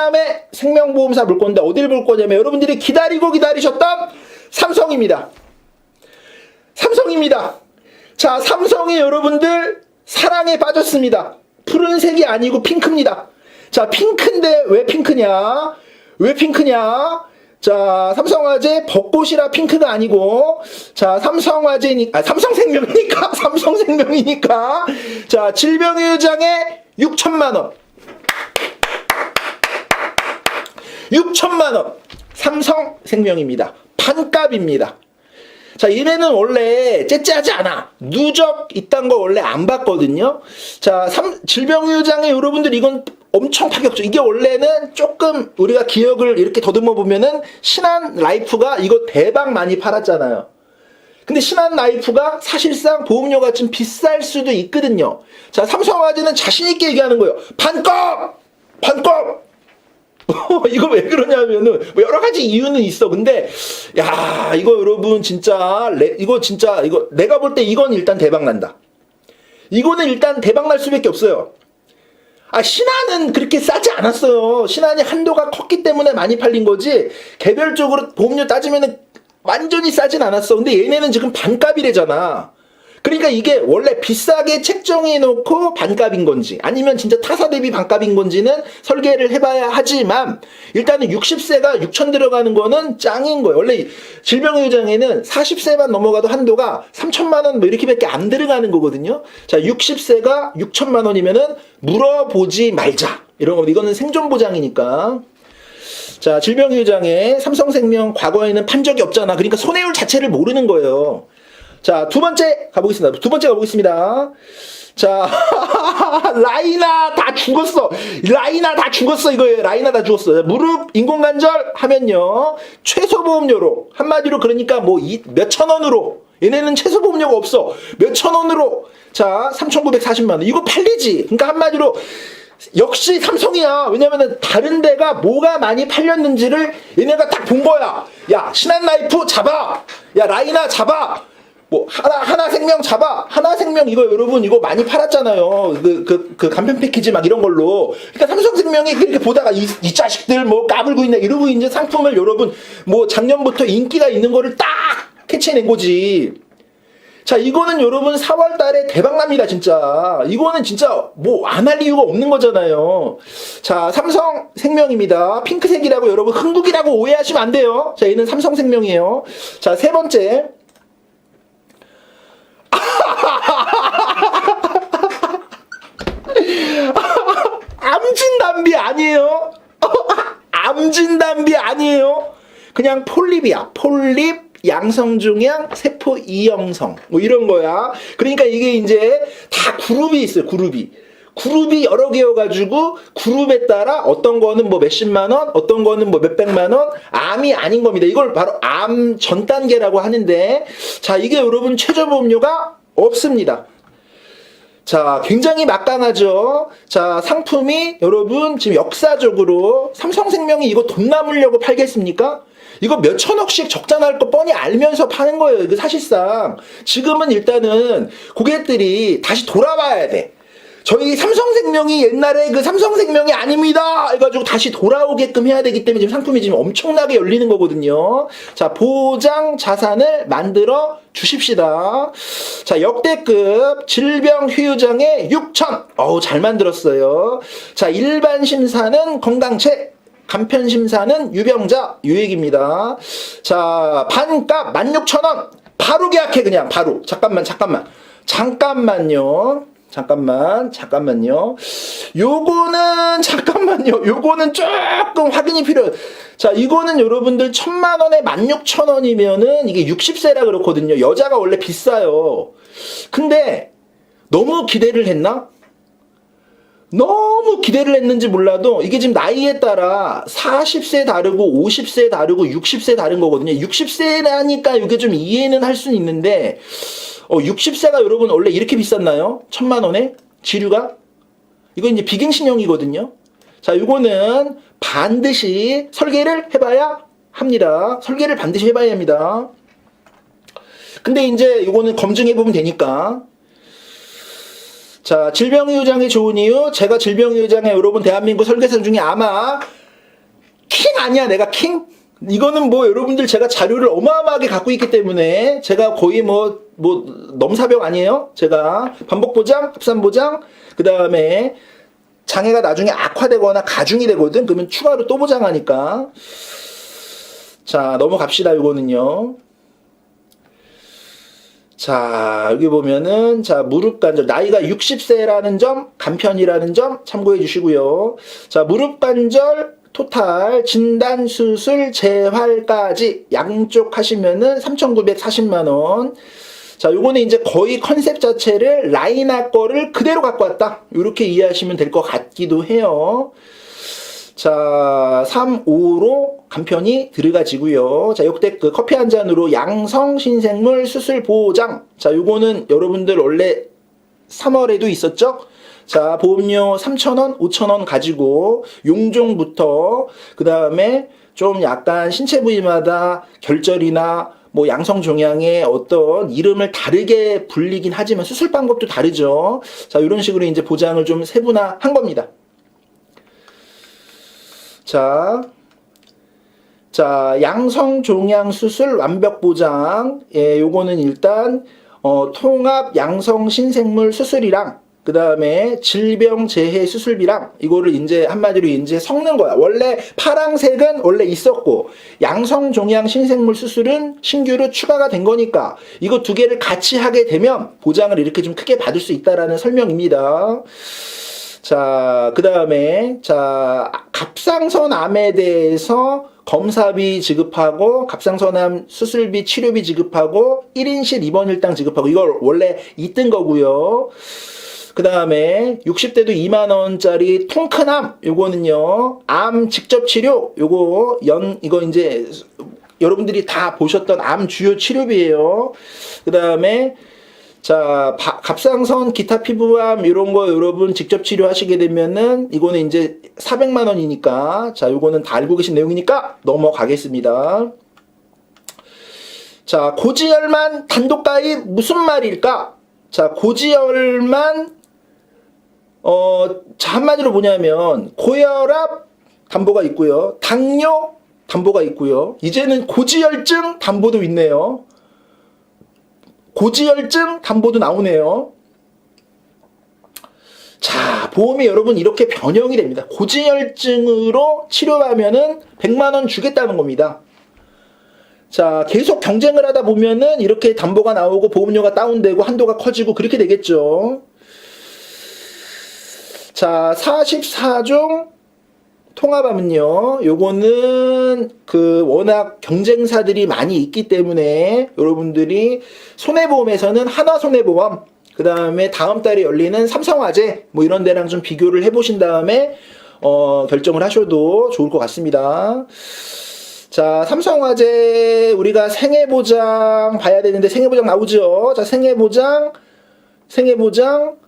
다음에 생명보험사 볼 건데 어딜 볼 거냐면 여러분들이 기다리고 기다리셨던 삼성입니다. 삼성입니다. 자, 삼성이 여러분들 사랑에 빠졌습니다. 푸른색이 아니고 핑크입니다. 자, 핑크인데 왜 핑크냐? 왜 핑크냐? 자, 삼성화재 벚꽃이라 핑크가 아니고, 자, 삼성화재니까, 아, 삼성생명이니까, 삼성생명이니까, 자, 질병유장에 6천만원. 6천만 원. 삼성 생명입니다. 반값입니다. 자, 얘네는 원래 째째하지 않아. 누적 이딴 거 원래 안 받거든요. 자, 삼, 질병유장에 여러분들 이건 엄청 파격적. 이게 원래는 조금 우리가 기억을 이렇게 더듬어 보면은 신한 라이프가 이거 대박 많이 팔았잖아요. 근데 신한 라이프가 사실상 보험료가 좀 비쌀 수도 있거든요. 자, 삼성화재는 자신있게 얘기하는 거예요. 반값! 반값! 이거 왜 그러냐면은 뭐 여러 가지 이유는 있어. 근데 야 이거 여러분 진짜 레- 이거 진짜 이거 내가 볼 때 이건 일단 대박 난다. 이거는 일단 대박 날 수밖에 없어요. 아 신한은 그렇게 싸지 않았어요. 신한이 한도가 컸기 때문에 많이 팔린 거지. 개별적으로 보험료 따지면은 완전히 싸진 않았어. 근데 얘네는 지금 반값이래잖아. 그러니까 이게 원래 비싸게 책정해 놓고 반값인 건지 아니면 진짜 타사 대비 반값인 건지는 설계를 해봐야 하지만 일단은 60세가 6천 들어가는 거는 짱인 거예요. 원래 질병의장에는 40세만 넘어가도 한도가 3천만 원 뭐 이렇게밖에 안 들어가는 거거든요. 자, 60세가 6천만 원이면은 물어보지 말자. 이런 거 이거는 생존 보장이니까. 자, 질병의장에 삼성생명 과거에는 판 적이 없잖아. 그러니까 손해율 자체를 모르는 거예요. 자, 두 번째 가보겠습니다. 두 번째 가보겠습니다. 자, 라이나 다 죽었어. 라이나 다 죽었어. 이거예요. 라이나 다 죽었어. 무릎 인공관절 하면요. 최소 보험료로. 한마디로 그러니까 뭐 몇천 원으로. 얘네는 최소 보험료가 없어. 몇천 원으로. 자, 3,940만 원. 이거 팔리지. 그러니까 한마디로 역시 삼성이야. 왜냐면은 다른 데가 뭐가 많이 팔렸는지를 얘네가 딱 본 거야. 야, 신한 라이프 잡아. 야, 라이나 잡아. 뭐 하나 하나 생명 잡아. 하나 생명 이거 여러분 이거 많이 팔았잖아요. 그그 그 간편 패키지 막 이런 걸로. 그러니까 삼성생명이 그렇게 보다가 이, 이 자식들 뭐 까불고 있네 이러고 이제 상품을 여러분 뭐 작년부터 인기가 있는 거를 딱 캐치해낸 거지. 자 이거는 여러분 4월 달에 대박납니다 진짜. 이거는 진짜 뭐 안 할 이유가 없는 거잖아요. 자 삼성생명입니다. 핑크색이라고 여러분 흥국이라고 오해하시면 안 돼요. 자 얘는 삼성생명이에요. 자 세 번째 암진단비 아니에요. 암진단비 아니에요. 그냥 폴립이야. 폴립 양성종양 세포 이형성 뭐 이런 거야. 그러니까 이게 이제 다 그룹이 있어요. 그룹이. 그룹이 여러 개여가지고 그룹에 따라 어떤 거는 뭐 몇십만 원, 어떤 거는 뭐 몇백만 원, 암이 아닌 겁니다. 이걸 바로 암 전 단계라고 하는데, 자 이게 여러분 최저 보험료가 없습니다. 자, 굉장히 막강하죠. 자, 상품이 여러분 지금 역사적으로 삼성생명이 이거 돈 남으려고 팔겠습니까? 이거 몇 천억씩 적자 날 거 뻔히 알면서 파는 거예요. 이거 사실상 지금은 일단은 고객들이 다시 돌아와야 돼. 저희 삼성생명이 옛날에 그 삼성생명이 아닙니다. 해가지고 다시 돌아오게끔 해야 되기 때문에 지금 상품이 지금 엄청나게 열리는 거거든요. 자, 보장 자산을 만들어 주십시다. 자, 역대급 질병 휴유장에 6천. 어우, 잘 만들었어요. 자, 일반 심사는 건강책. 간편 심사는 유병자 유익입니다. 자, 반값 16,000원. 바로 계약해 그냥 바로. 잠깐만 잠깐만. 잠깐만요. 잠깐만, 잠깐만요. 요거는, 잠깐만요. 요거는 조금 확인이 필요해요. 자, 이거는 여러분들 천만 원에 만 육천 원이면은 이게 60세라 그렇거든요. 여자가 원래 비싸요. 근데 너무 기대를 했나? 너무 기대를 했는지 몰라도 이게 지금 나이에 따라 40세 다르고 50세 다르고 60세 다른 거거든요. 60세라니까 이게 좀 이해는 할 수는 있는데 어, 60세가 여러분 원래 이렇게 비쌌나요? 천만 원에 지류가? 이거 이제 비갱신형이거든요. 자, 이거는 반드시 설계를 해봐야 합니다. 설계를 반드시 해봐야 합니다. 근데 이제 이거는 검증해 보면 되니까. 자, 질병의유장이 좋은 이유. 제가 질병의유장에 여러분 대한민국 설계사 중에 아마 킹 아니야 내가 킹? 이거는 뭐 여러분들 제가 자료를 어마어마하게 갖고 있기 때문에 제가 거의 뭐 뭐 넘사벽 아니에요? 제가 반복 보장, 합산 보장, 그 다음에 장애가 나중에 악화되거나 가중이 되거든. 그러면 추가로 또 보장하니까. 자 넘어갑시다. 이거는요. 자, 여기 보면은, 자, 무릎 관절, 나이가 60세라는 점, 간편이라는 점 참고해 주시고요. 자, 무릎 관절, 토탈, 진단, 수술, 재활까지 양쪽 하시면은 3,940만 원. 자, 요거는 이제 거의 컨셉 자체를 라이나 거를 그대로 갖고 왔다. 이렇게 이해하시면 될 것 같기도 해요. 자, 3, 5로 간편이 들어가지고요. 자, 역대급 커피 한 잔으로 양성 신생물 수술 보장. 자, 요거는 여러분들 원래 3월에도 있었죠? 자, 보험료 3,000원, 5,000원 가지고 용종부터 그 다음에 좀 약간 신체 부위마다 결절이나 뭐 양성 종양의 어떤 이름을 다르게 불리긴 하지만 수술 방법도 다르죠. 자, 이런 식으로 이제 보장을 좀 세분화한 겁니다. 자, 자, 양성 종양 수술 완벽 보장. 예, 요거는 일단 어, 통합 양성 신생물 수술이랑 그 다음에 질병 재해 수술비랑 이거를 이제 한마디로 이제 섞는 거야. 원래 파랑색은 원래 있었고 양성 종양 신생물 수술은 신규로 추가가 된 거니까 이거 두 개를 같이 하게 되면 보장을 이렇게 좀 크게 받을 수 있다라는 설명입니다. 자, 그 다음에, 자, 갑상선암에 대해서 검사비 지급하고, 갑상선암 수술비, 치료비 지급하고, 1인실 입원 일당 지급하고, 이걸 원래 있던 거고요. 그 다음에 60대도 2만원짜리 통큰암, 요거는요, 암 직접 치료, 요거 연, 이거 이제 여러분들이 다 보셨던 암 주요 치료비예요. 그 다음에 자, 바- 갑상선, 기타 피부암 이런 거 여러분 직접 치료하시게 되면은 이거는 이제 400만 원이니까 자, 요거는 다 알고 계신 내용이니까 넘어가겠습니다. 자, 고지혈만 단독 가입 무슨 말일까? 자, 고지혈만 어, 자, 한마디로 뭐냐면 고혈압 담보가 있고요. 당뇨 담보가 있고요. 이제는 고지혈증 담보도 있네요. 고지혈증 담보도 나오네요. 자, 보험이 여러분 이렇게 변형이 됩니다. 고지혈증으로 치료하면은 100만 원 주겠다는 겁니다. 자, 계속 경쟁을 하다 보면은 이렇게 담보가 나오고 보험료가 다운되고 한도가 커지고 그렇게 되겠죠. 자, 44종 통합하면요. 요거는 그 워낙 경쟁사들이 많이 있기 때문에 여러분들이 손해보험에서는 하나 손해보험 그 다음에 다음 달에 열리는 삼성화재 뭐 이런 데랑 좀 비교를 해보신 다음에 어, 결정을 하셔도 좋을 것 같습니다. 자, 삼성화재 우리가 생애보장 봐야 되는데 생애보장 나오죠. 자, 생애보장, 생애보장.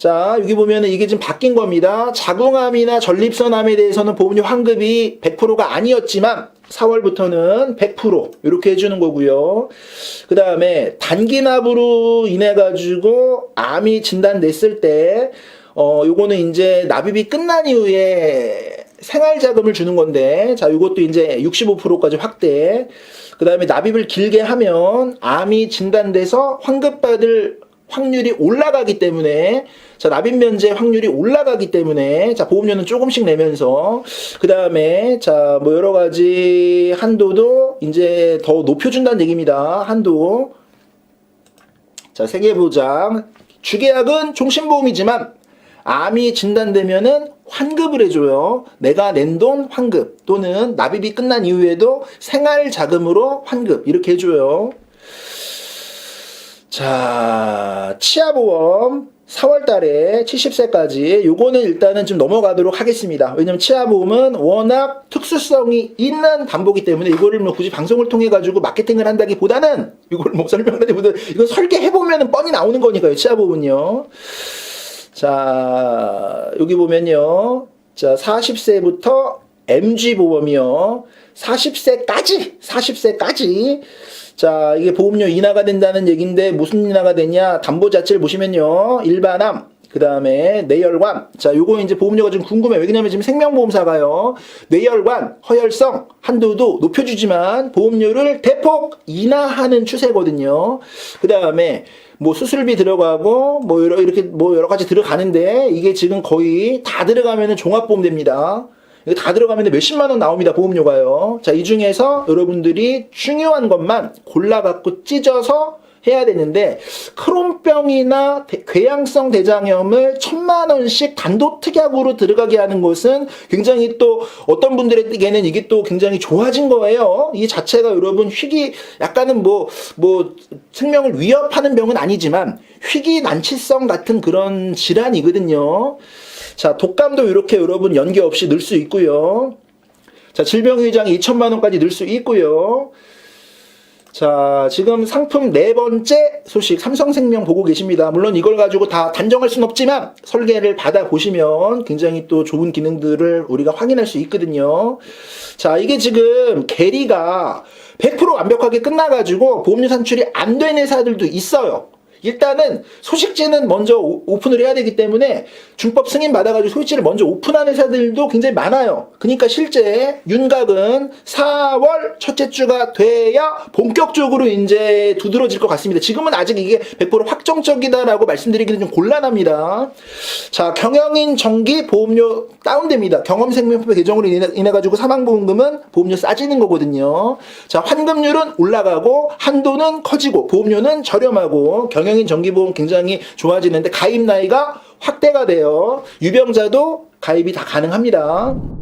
자, 여기 보면은 이게 지금 바뀐 겁니다. 자궁암이나 전립선암에 대해서는 보험료 환급이 100%가 아니었지만 4월부터는 100% 이렇게 해주는 거고요. 그 다음에 단기납으로 인해 가지고 암이 진단됐을 때 어, 요거는 이제 납입이 끝난 이후에 생활자금을 주는 건데, 자, 요것도 이제 65%까지 확대. 그 다음에 납입을 길게 하면 암이 진단돼서 환급받을 확률이 올라가기 때문에, 자, 납입 면제 확률이 올라가기 때문에, 자, 보험료는 조금씩 내면서, 그 다음에, 자, 뭐 여러 가지 한도도 이제 더 높여준다는 얘기입니다. 한도. 자, 생애보장. 주계약은 종신보험이지만 암이 진단되면은 환급을 해줘요. 내가 낸 돈 환급 또는 납입이 끝난 이후에도 생활 자금으로 환급 이렇게 해줘요. 자, 치아보험 4월 달에 70세까지 요거는 일단은 좀 넘어가도록 하겠습니다. 왜냐면 치아보험은 워낙 특수성이 있는 담보기 때문에 이거를 뭐 굳이 방송을 통해 가지고 마케팅을 한다기보다는 이걸 뭐 설명하기보다 이거 설계해 보면은 뻔히 나오는 거니까요. 치아보험은요. 자, 여기 보면요. 자, 40세부터 MG 보험이요. 40세까지, 40세까지. 자, 이게 보험료 인하가 된다는 얘기인데 무슨 인하가 되냐? 담보 자체를 보시면요. 일반암, 그 다음에 내열관. 자, 요거 이제 보험료가 좀 궁금해. 왜냐면 지금 생명보험사가요. 뇌혈관, 허혈성, 한도도 높여주지만 보험료를 대폭 인하하는 추세거든요. 그 다음에 뭐 수술비 들어가고 뭐 이렇게 뭐 여러 가지 들어가는데 이게 지금 거의 다 들어가면은 종합보험 됩니다. 다 들어가면 몇십만 원 나옵니다, 보험료가요. 자, 이 중에서 여러분들이 중요한 것만 골라갖고 찢어서 해야 되는데, 크론병이나 대- 궤양성 대장염을 천만 원씩 단독 특약으로 들어가게 하는 것은 굉장히 또 어떤 분들에게는 이게 또 굉장히 좋아진 거예요. 이 자체가 여러분 희귀, 약간은 뭐, 뭐, 생명을 위협하는 병은 아니지만, 희귀 난치성 같은 그런 질환이거든요. 자, 독감도 이렇게 여러분 연계 없이 넣을 수 있고요. 자, 질병의장이 2천만 원까지 넣을 수 있고요. 자, 지금 상품 네 번째 소식 삼성생명 보고 계십니다. 물론 이걸 가지고 다 단정할 순 없지만 설계를 받아 보시면 굉장히 또 좋은 기능들을 우리가 확인할 수 있거든요. 자, 이게 지금 계리가 100% 완벽하게 끝나가지고 보험료 산출이 안 된 회사들도 있어요. 일단은 소식지는 먼저 오- 오픈을 해야 되기 때문에 준법 승인 받아가지고 소식지를 먼저 오픈하는 회사들도 굉장히 많아요. 그러니까 실제 윤곽은 4월 첫째 주가 돼야 본격적으로 이제 두드러질 것 같습니다. 지금은 아직 이게 100% 확정적이다라고 말씀드리기는 좀 곤란합니다. 자, 경영인 정기 보험료 다운됩니다. 경험생명법 개정으로 인해, 인해 가지고 사망보험금은 보험료 싸지는 거거든요. 자, 환급률은 올라가고 한도는 커지고 보험료는 저렴하고 경영인 정기보험 굉장히 좋아지는데 가입 나이가 확대가 돼요. 유병자도 가입이 다 가능합니다.